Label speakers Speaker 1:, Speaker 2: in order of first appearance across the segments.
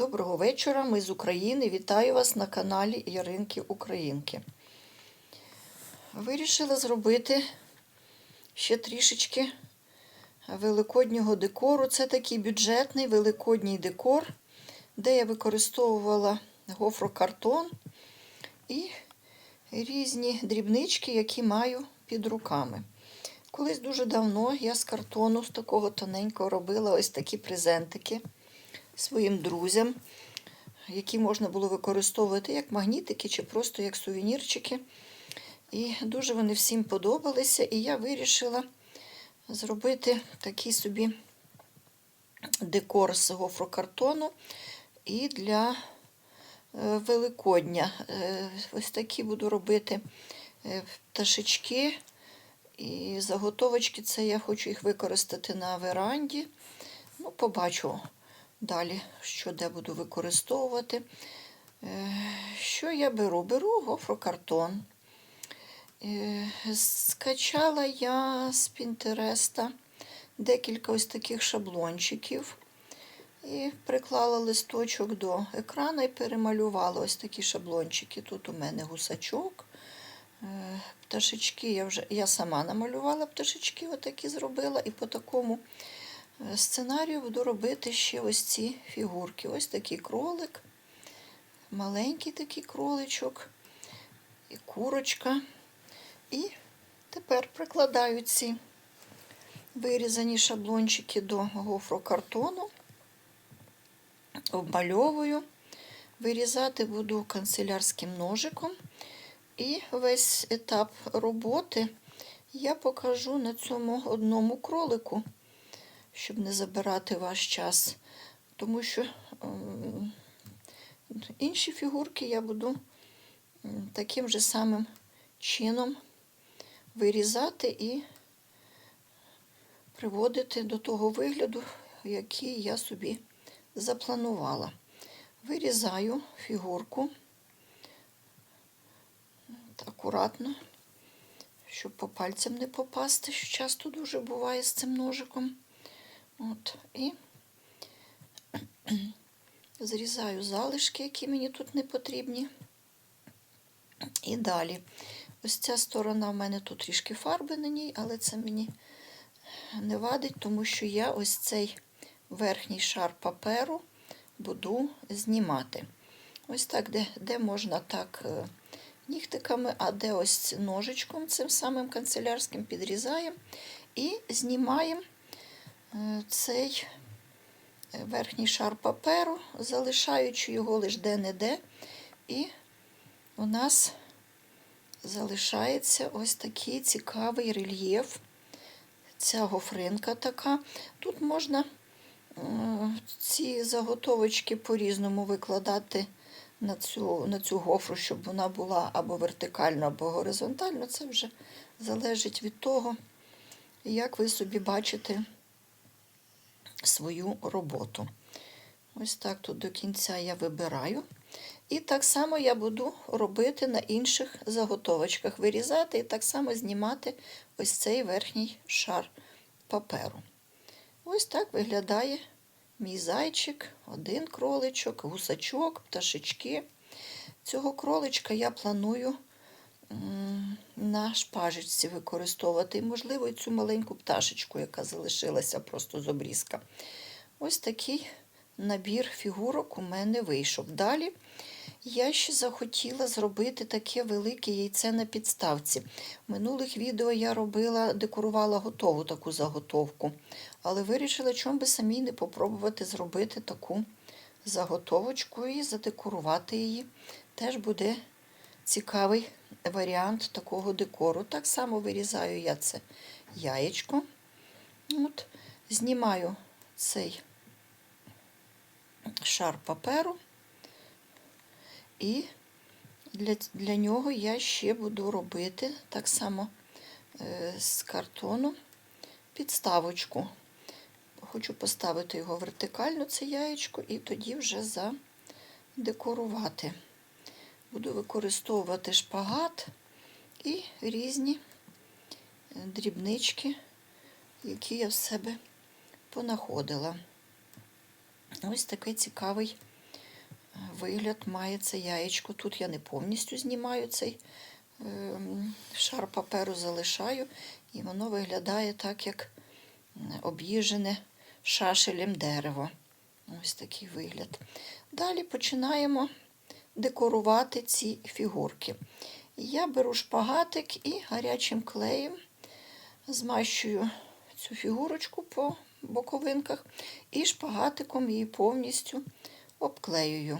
Speaker 1: Доброго вечора, ми з України. Вітаю вас на каналі Яринки Українки. Вирішила зробити ще трішечки великоднього декору. Це такий бюджетний великодній декор, де я використовувала гофрокартон і різні дрібнички, які маю під руками. Колись дуже давно я з картону, з такого тоненького, робила ось такі презентики своїм друзям, які можна було використовувати як магнітики чи просто як сувенірчики. І дуже вони всім подобалися. І я вирішила зробити такий собі декор з гофрокартону і для е, Великодня. Е, Ось такі буду робити е, пташечки. І заготовочки це я хочу їх використати на веранді. Ну, побачу далі, що де буду використовувати. Е, Що я беру? Беру гофрокартон. Е, Скачала я з Пінтереста декілька ось таких шаблончиків. І приклала листочок до екрану і перемалювала ось такі шаблончики. Тут у мене гусачок. Е, Пташечки я вже я сама намалювала пташечки, отакі зробила, і по такому сценарію буду робити ще ось ці фігурки. Ось такий кролик, маленький такий кроличок, і курочка. І тепер прикладаю ці вирізані шаблончики до гофрокартону, обмальовую, вирізати буду канцелярським ножиком. І весь етап роботи я покажу на цьому одному кролику, щоб не забирати ваш час. Тому що ем, інші фігурки я буду таким же самим чином вирізати і приводити до того вигляду, який я собі запланувала. Вирізаю фігурку акуратно, щоб по пальцям не попасти, що часто дуже буває з цим ножиком. От, І зрізаю залишки, які мені тут не потрібні. І далі. Ось ця сторона в мене тут трішки фарби на ній, але це мені не вадить, тому що я ось цей верхній шар паперу буду знімати. Ось так, де, де можна так е, нігтиками, а де ось ножичком, цим самим канцелярським підрізаємо і знімаємо цей е, верхній шар паперу, залишаючи його лише де-не-де. І у нас залишається ось такий цікавий рельєф. Ця гофринка така. Тут можна е, ці заготовочки по-різному викладати на цю, на цю гофру, щоб вона була або вертикально, або горизонтально. Це вже залежить від того, як ви собі бачите свою роботу. Ось так тут до кінця я вибираю. І так само я буду робити на інших заготовочках, вирізати і так само знімати ось цей верхній шар паперу. Ось так виглядає мій зайчик, один кроличок, гусачок, пташечки. Цього кроличка я планую на шпажечці використовувати. І, можливо, цю маленьку пташечку, яка залишилася просто з обрізка. Ось такий набір фігурок у мене вийшов. Далі я ще захотіла зробити таке велике яйце на підставці. В минулих відео я робила, декорувала готову таку заготовку, але вирішила, чому би самій не попробувати зробити таку заготовочку і задекорувати її. Теж буде цікавий варіант такого декору. Так само вирізаю я це яєчко. От, Знімаю цей шар паперу. І для для нього я ще буду робити так само е, з картону підставочку. Хочу поставити його вертикально, це яєчко, і тоді вже задекорувати. Буду використовувати шпагат і різні дрібнички, які я в себе понаходила. Ось такий цікавий вигляд має це яєчко. Тут я не повністю знімаю цей ем, шар паперу, залишаю, і воно виглядає так, як об'їжене шашелем дерево. Ось такий вигляд. Далі починаємо декорувати ці фігурки. Я беру шпагатик і гарячим клеєм змащую цю фігурочку по боковинках і шпагатиком її повністю обклеюю.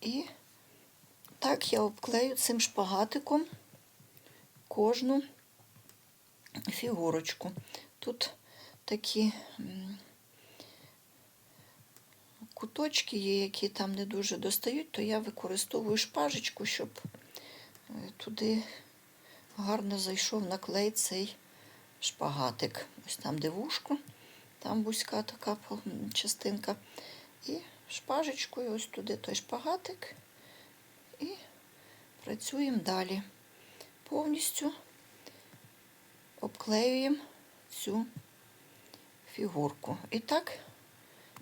Speaker 1: І так я обклею цим шпагатиком кожну фігурочку. Тут такі куточки є, які там не дуже достають, то я використовую шпажечку, щоб е, туди гарно зайшов на клей цей шпагатик. Ось там, де вушко, там вузька така частинка. І шпажечкою ось туди той шпагатик. І працюємо далі. Повністю обклеюємо цю фігурку. І так,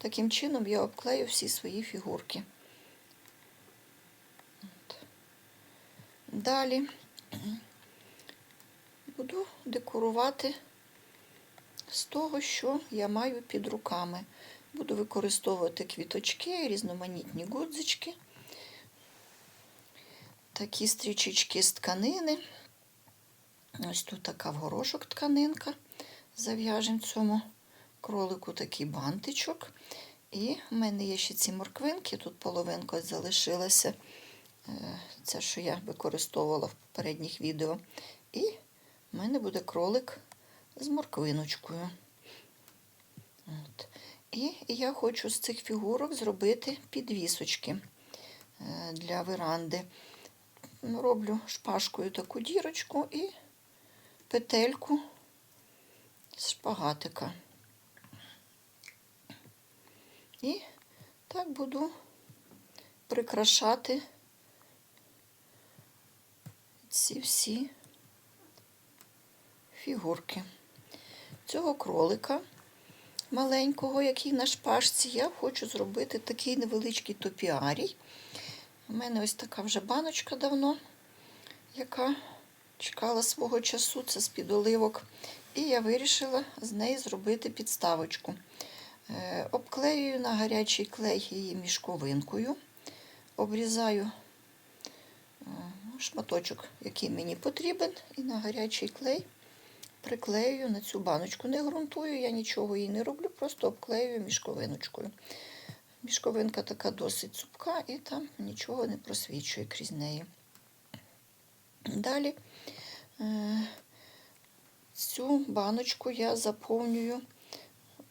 Speaker 1: таким чином я обклею всі свої фігурки. От. Далі буду декорувати з того, що я маю під руками. Буду використовувати квіточки, різноманітні гудзички, такі стрічечки з тканини. Ось тут така в горошок тканинка. Зав'яжемо цьому кролику такий бантичок. І в мене є ще ці морквинки, тут половинка залишилася. Е, Це, що я використовувала в попередніх відео. І в мене буде кролик з морквиночкою. От. І я хочу з цих фігурок зробити підвісочки е, для веранди. Ну, Роблю шпажкою таку дірочку і петельку з шпагатика. І так буду прикрашати ці всі фігурки. Цього кролика маленького, який на шпажці, я хочу зробити такий невеличкий топіарій. У мене ось така вже баночка давно, яка чекала свого часу, це з-під оливок. І я вирішила з неї зробити підставочку. Е, Обклеюю на гарячий клей її мішковинкою, обрізаю е, шматочок, який мені потрібен, і на гарячий клей приклеюю на цю баночку. Не ґрунтую, я нічого їй не роблю, просто обклеюю мішковиночкою. Мішковинка така досить цупка і там нічого не просвічує крізь неї. Далі е, цю баночку я заповнюю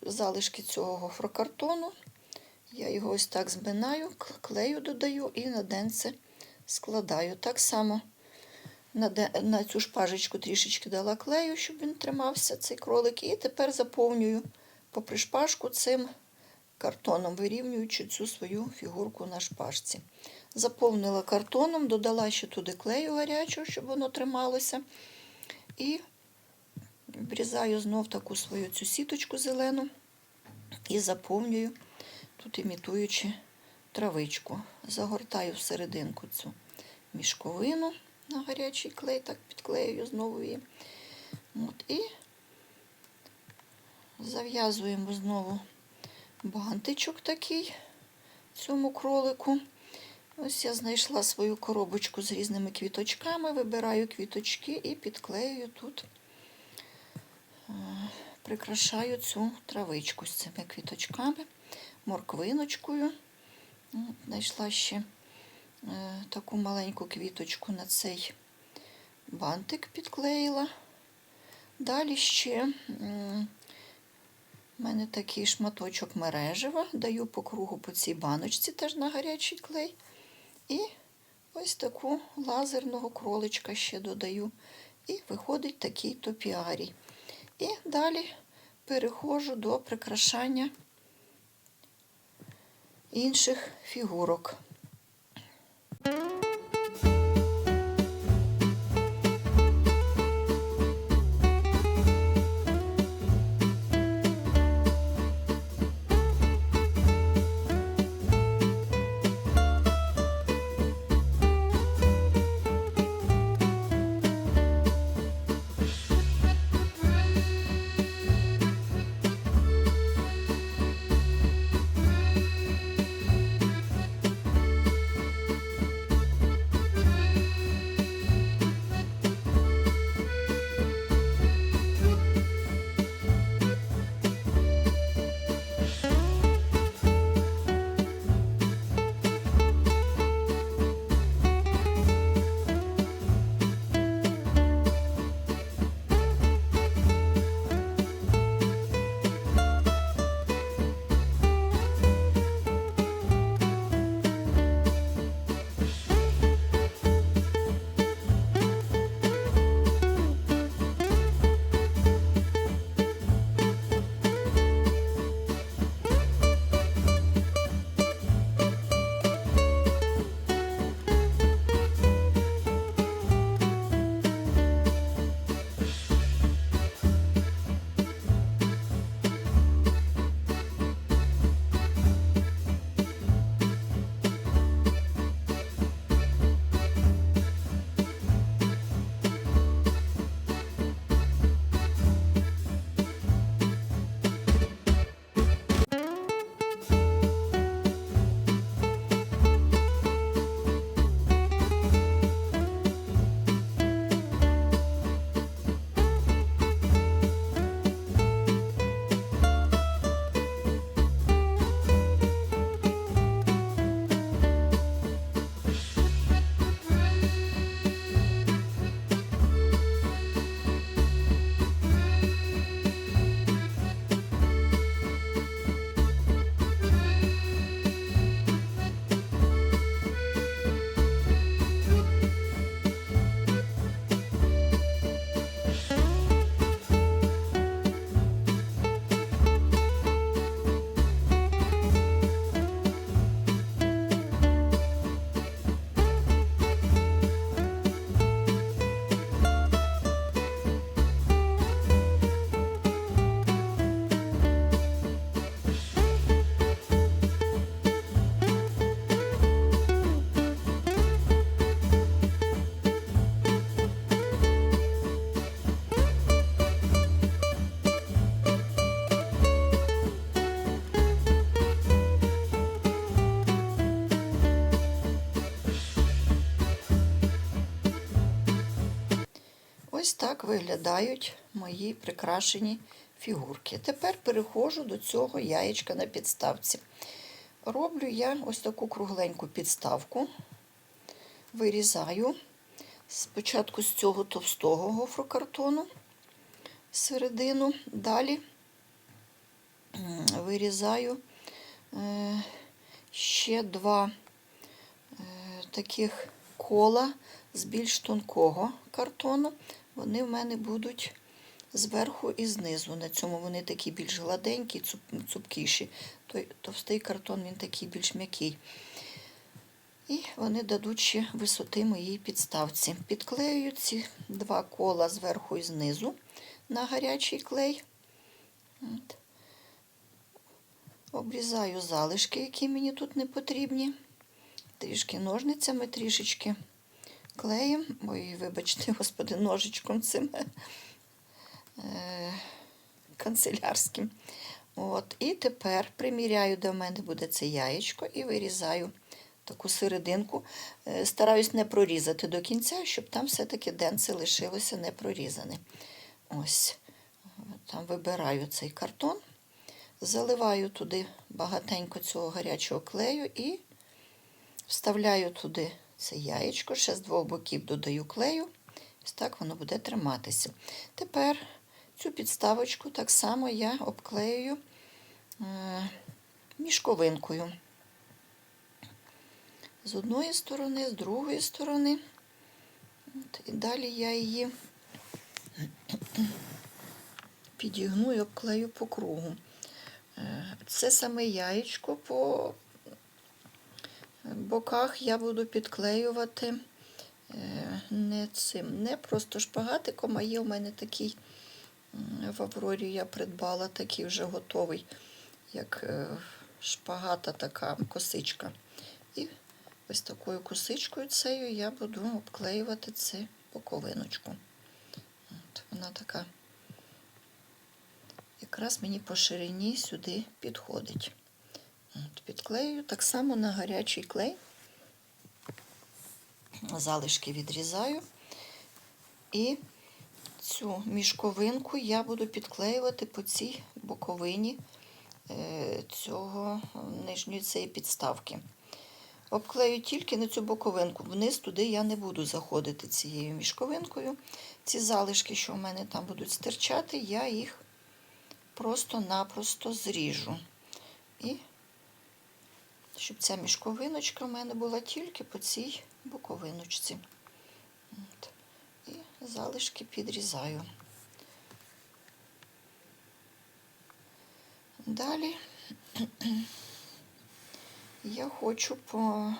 Speaker 1: залишки цього гофрокартону. Я його ось так зминаю, клею додаю і на денце складаю. Так само на, де, на цю шпажечку трішечки дала клею, щоб він тримався, цей кролик. І тепер заповнюю попри шпажку цим картоном, вирівнюючи цю свою фігурку на шпажці. Заповнила картоном, додала ще туди клею гарячого, щоб воно трималося. І Врізаю знов таку свою цю сіточку зелену і заповнюю, тут імітуючи травичку. Загортаю всерединку цю мішковину на гарячий клей, так підклеюю знову її. От, і зав'язуємо знову бантичок такий цьому кролику. Ось я знайшла свою коробочку з різними квіточками, вибираю квіточки і підклеюю тут прикрашаю цю травичку з цими квіточками, морквиночкою. От, Знайшла ще е, таку маленьку квіточку на цей бантик підклеїла. Далі ще в мене такий шматочок мережева, даю по кругу по цій баночці, теж на гарячий клей. І ось таку лазерного кроличка ще додаю. І виходить такий топіарій. І далі переходжу до прикрашання інших фігурок. Виглядають мої прикрашені фігурки. Тепер переходжу до цього яєчка на підставці. Роблю я ось таку кругленьку підставку, вирізаю спочатку з цього товстого гофрокартону середину, далі вирізаю е, ще два е, таких кола з більш тонкого картону. Вони в мене будуть зверху і знизу. На цьому вони такі більш гладенькі, цуп- цупкіші. Той товстий картон він такий більш м'який. І вони дадуть ще висоти моїй підставці. Підклеюю ці два кола зверху і знизу на гарячий клей. От. Обрізаю залишки, які мені тут не потрібні. Трішки ножницями, трішечки клеєм. Ой, вибачте, господи, ножичком цим е, канцелярським. От. І тепер приміряю, в мене буде це яєчко, і вирізаю таку серединку. Е, Стараюсь не прорізати до кінця, щоб там все-таки денце лишилося не прорізане. Ось. Там вибираю цей картон, заливаю туди багатенько цього гарячого клею і вставляю туди це яєчко, ще з двох боків додаю клею. Ось так воно буде триматися. Тепер цю підставочку так само я обклею е, мішковинкою. З одної сторони, з другої сторони. От, і далі я її підігну і обклею по кругу. Е, Це саме яєчко по боках я буду підклеювати е, не цим, не просто шпагатиком, а є у мене такий в Аврорі я придбала такий вже готовий, як е, шпагата така косичка. І ось такою косичкою цією я буду обклеювати цю боковиночку. От, вона така якраз мені по ширині сюди підходить. Підклею так само на гарячий клей. Залишки відрізаю. І цю мішковинку я буду підклеювати по цій боковині е, цього нижньої цієї підставки. Обклею тільки на цю боковинку. Вниз туди я не буду заходити цією мішковинкою. Ці залишки, що в мене там будуть стирчати, я їх просто-напросто зріжу. І щоб ця мішковиночка в мене була тільки по цій боковиночці. От. І залишки підрізаю. Далі я хочу по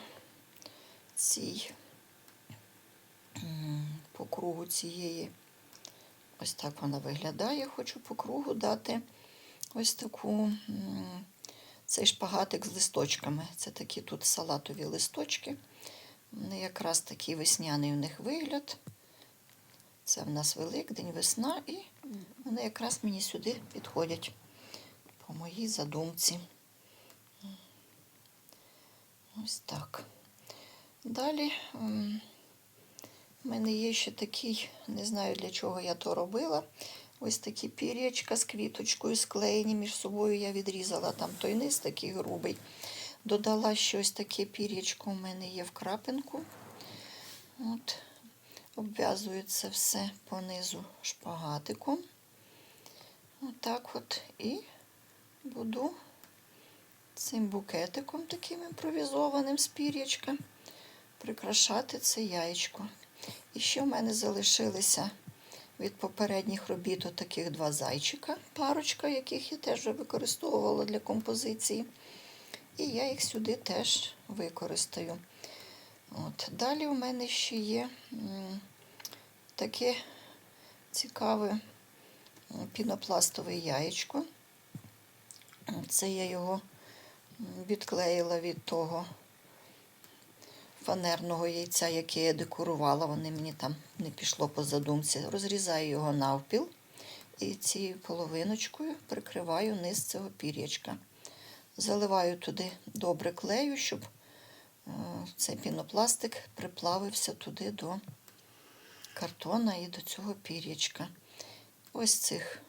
Speaker 1: цій, по кругу цієї, ось так вона виглядає. Хочу по кругу дати ось таку цей шпагатик з листочками. Це такі тут салатові листочки. Вони якраз такий весняний у них вигляд. Це в нас Великдень, весна, і вони якраз мені сюди підходять по моїй задумці. Ось так. Далі в мене є ще такий, не знаю для чого я то робила. Ось такі пір'ячка з квіточкою склеєні між собою. Я відрізала там той низ такий грубий. Додала ще ось таке пір'ячко у мене є в крапинку. От. Обв'язую це все понизу шпагатиком. Отак от. І буду цим букетиком таким імпровізованим з пір'ячка прикрашати це яєчко. І ще в мене залишилися від попередніх робіт таких два зайчика, парочка, яких я теж використовувала для композиції. І я їх сюди теж використаю. От. Далі у мене ще є таке цікаве пінопластове яєчко. Це я його відклеїла від того фанерного яйця, яке я декорувала. Вони мені там не пішло по задумці. Розрізаю його навпіл і цією половиночкою прикриваю низ цього пір'ячка. Заливаю туди добре клею, щоб е, цей пінопластик приплавився туди до картона і до цього пір'ячка. Ось цих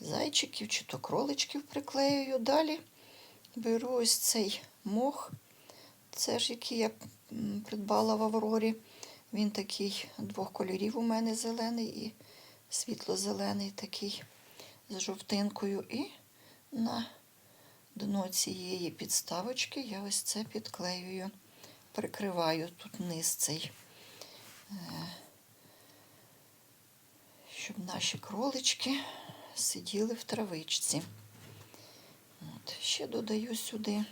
Speaker 1: зайчиків чи то кроличків приклеюю. Далі беру ось цей мох. Це ж який я придбала в Аврорі. Він такий двох кольорів у мене зелений і світло-зелений такий з жовтинкою. І на дно цієї підставочки я ось це підклеюю, прикриваю тут низ цей, е, щоб наші кролички сиділи в травичці. От. Ще додаю сюди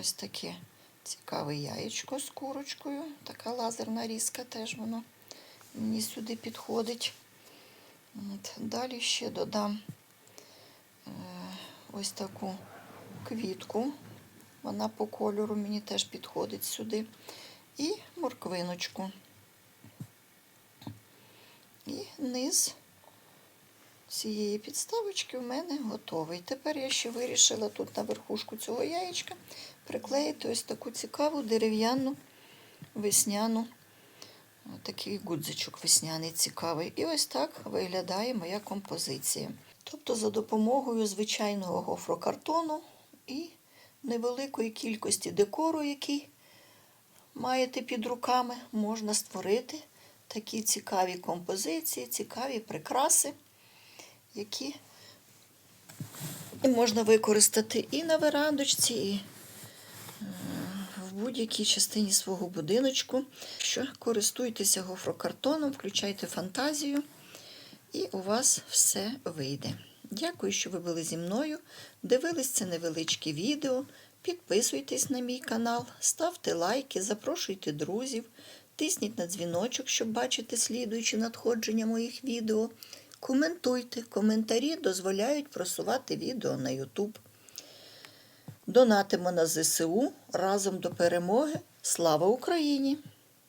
Speaker 1: ось таке цікаве яєчко з курочкою. Така лазерна різка теж воно мені сюди підходить. От. Далі ще додам е, ось таку квітку. Вона по кольору мені теж підходить сюди. І морквиночку. І низ цієї підставочки в мене готовий. Тепер я ще вирішила тут на верхушку цього яєчка приклеїти ось таку цікаву дерев'яну весняну, такий гудзичок весняний цікавий. І ось так виглядає моя композиція. Тобто за допомогою звичайного гофрокартону і невеликої кількості декору, який маєте під руками, можна створити такі цікаві композиції, цікаві прикраси, які можна використати і на верандочці, і е, в будь-якій частині свого будиночку. Що користуйтеся гофрокартоном, включайте фантазію, і у вас все вийде. Дякую, що ви були зі мною. Дивились це невеличке відео. Підписуйтесь на мій канал, ставте лайки, запрошуйте друзів, тисніть на дзвіночок, щоб бачити слідуючі надходження моїх відео. Коментуйте, коментарі дозволяють просувати відео на YouTube. Донатимо на ЗСУ разом до перемоги. Слава Україні!